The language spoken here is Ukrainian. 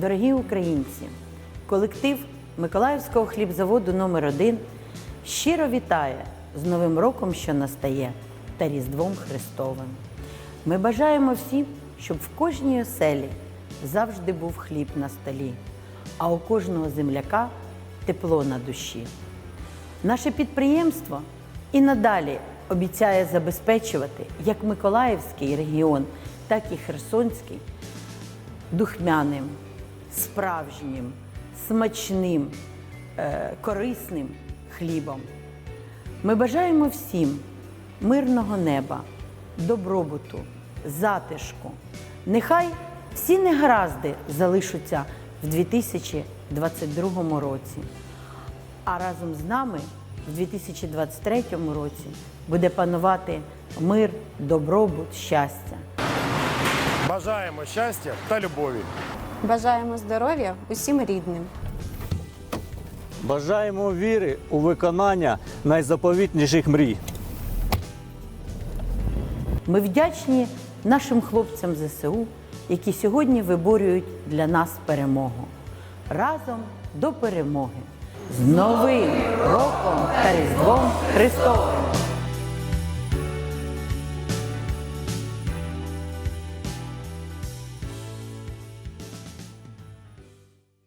Дорогі українці, колектив Миколаївського хлібзаводу номер 1 щиро вітає з Новим роком, що настає, та Різдвом Христовим. Ми бажаємо всім, щоб в кожній оселі завжди був хліб на столі, а у кожного земляка тепло на душі. Наше підприємство і надалі обіцяє забезпечувати як Миколаївський регіон, так і Херсонський духмяним, справжнім, смачним, е, корисним хлібом. Ми бажаємо всім мирного неба, добробуту, затишку. Нехай всі негаразди залишаться в 2022 році. А разом з нами в 2023 році буде панувати мир, добробут, щастя. Бажаємо щастя та любові. Бажаємо здоров'я усім рідним. Бажаємо віри у виконання найзаповітніших мрій. Ми вдячні нашим хлопцям ЗСУ, які сьогодні виборюють для нас перемогу. Разом до перемоги! З Новим роком та Різдвом Христовим!